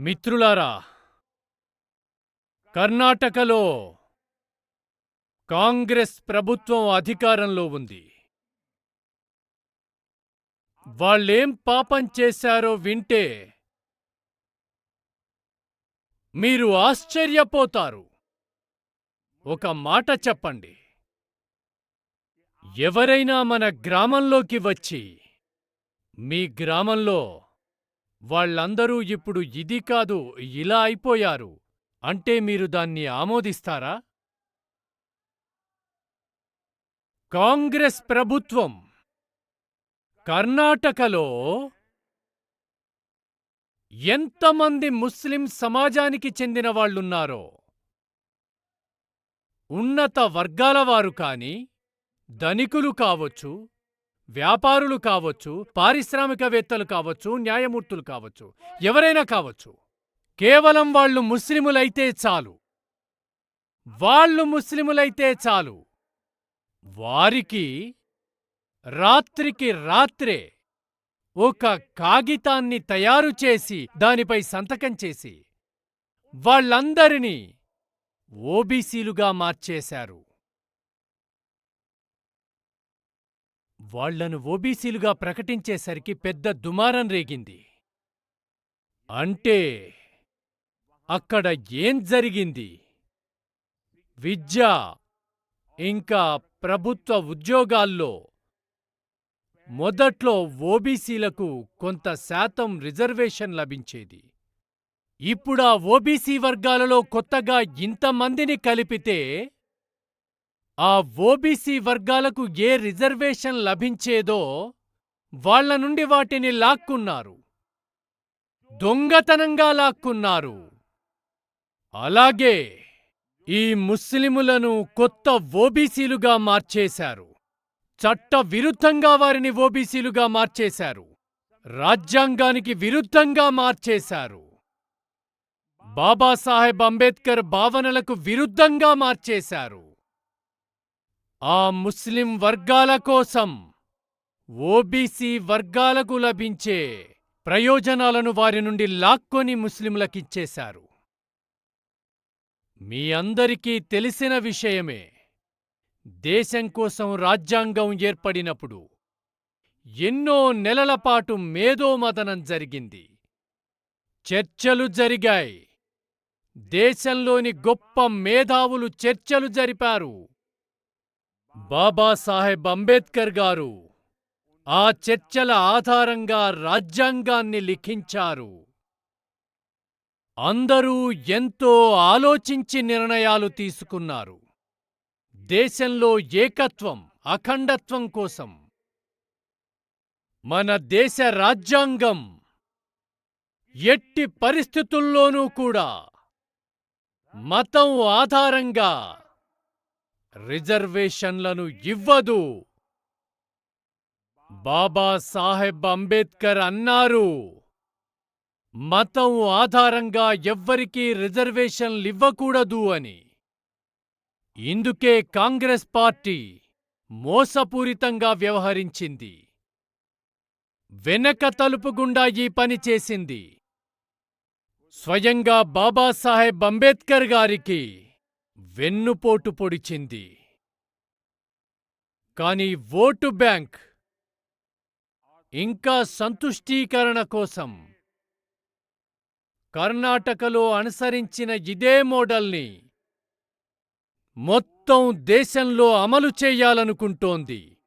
మిత్రులారా కర్ణాటకలో కాంగ్రెస్ ప్రభుత్వం అధికారంలో ఉంది. వాళ్ళేం పాపం చేశారో వింటే మీరు ఆశ్చర్యపోతారు. ఒక మాట చెప్పండి. ఎవరైనా మన గ్రామంలోకి వచ్చి మీ గ్రామంలో వాళ్ళందరూ ఇప్పుడు ఇది కాదు ఇలా అయిపోయారు. అంటే మీరు దాన్ని ఆమోదిస్తారా? కాంగ్రెస్ ప్రభుత్వం కర్ణాటకలో ఎంతమంది ముస్లిం సమాజానికి చెందిన వాళ్ళున్నారో ఉన్నత వర్గాల వారు కాని ధనికులు కావచ్చు వ్యాపారులు కావచ్చు పారిశ్రామికవేత్తలు కావచ్చు న్యాయమూర్తులు కావచ్చు ఎవరైనా కావచ్చు కేవలం వాళ్ళు ముస్లిములైతే చాలు. వాళ్ళు ముస్లిములైతే చాలు. వారికి రాత్రికి రాత్రే ఒక కాగితాన్ని తయారు చేసి దానిపై సంతకం చేసి వాళ్ళందరినీ ఓబీసీలుగా మార్చేశారు. వాళ్ళను ఓబీసీలుగా ప్రకటించేసరికి పెద్ద దుమారం రేగింది. అంటే అక్కడ ఏం జరిగింది? విద్య ఇంకా ప్రభుత్వ ఉద్యోగాల్లో మొదట్లో ఓబీసీలకు కొంత శాతం రిజర్వేషన్ లభించేది. ఇప్పుడా ఓబీసీ వర్గాలలో కొత్తగా ఇంతమందిని కలిపితే ఆ ఓబీసీ వర్గాలకు ఏ రిజర్వేషన్ లభించేదో వాళ్ళ నుండి వాటిని లాక్కున్నారు. దొంగతనంగా లాక్కున్నారు. అలాగే ఈ ముస్లిములను కొత్త ఓబీసీలుగా మార్చేశారు. చట్ట విరుద్ధంగా వారిని ఓబీసీలుగా మార్చేశారు. రాజ్యాంగానికి విరుద్ధంగా మార్చేశారు. బాబాసాహెబ్ అంబేద్కర్ భావనలకు విరుద్ధంగా మార్చేశారు. ఆ ముస్లిం వర్గాల కోసం ఓబీసీ వర్గాలకు లభించే ప్రయోజనాలను వారి నుండి లాక్కొని ముస్లింలకిచ్చేశారు. మీ అందరికీ తెలిసిన విషయమే దేశం కోసం రాజ్యాంగం ఏర్పడినప్పుడు ఎన్నో నెలల పాటు మేధోమదనం జరిగింది. చర్చలు జరిగాయి. దేశంలోని గొప్ప మేధావులు చర్చలు జరిపారు. బాబాసాహెబ్ అంబేద్కర్ గారు ఆ చర్చల ఆధారంగా రాజ్యాంగాన్ని లిఖించారు. అందరూ ఎంతో ఆలోచించి నిర్ణయాలు తీసుకున్నారు. దేశంలో ఏకత్వం అఖండత్వం కోసం. మన దేశ రాజ్యాంగం ఎట్టి పరిస్థితుల్లోనూ కూడా మతం ఆధారంగా రిజర్వేషన్లను ఇవ్వదు. బాబాసాహెబ్ అంబేద్కర్ అన్నారు మతం ఆధారంగా ఎవ్వరికీ రిజర్వేషన్లివ్వకూడదు అని. ఇందుకే కాంగ్రెస్ పార్టీ మోసపూరితంగా వ్యవహరించింది. వెనక తలుపు గుండా ఈ పని చేసింది. స్వయంగా బాబాసాహెబ్ అంబేద్కర్ గారికి వెన్నుపోటు పొడిచింది. కాని ఓటు బ్యాంక్ ఇంకా సంతుష్టీకరణ కోసం కర్ణాటకలో అనుసరించిన ఇదే మోడల్ని మొత్తం దేశంలో అమలు చేయాలనుకుంటోంది.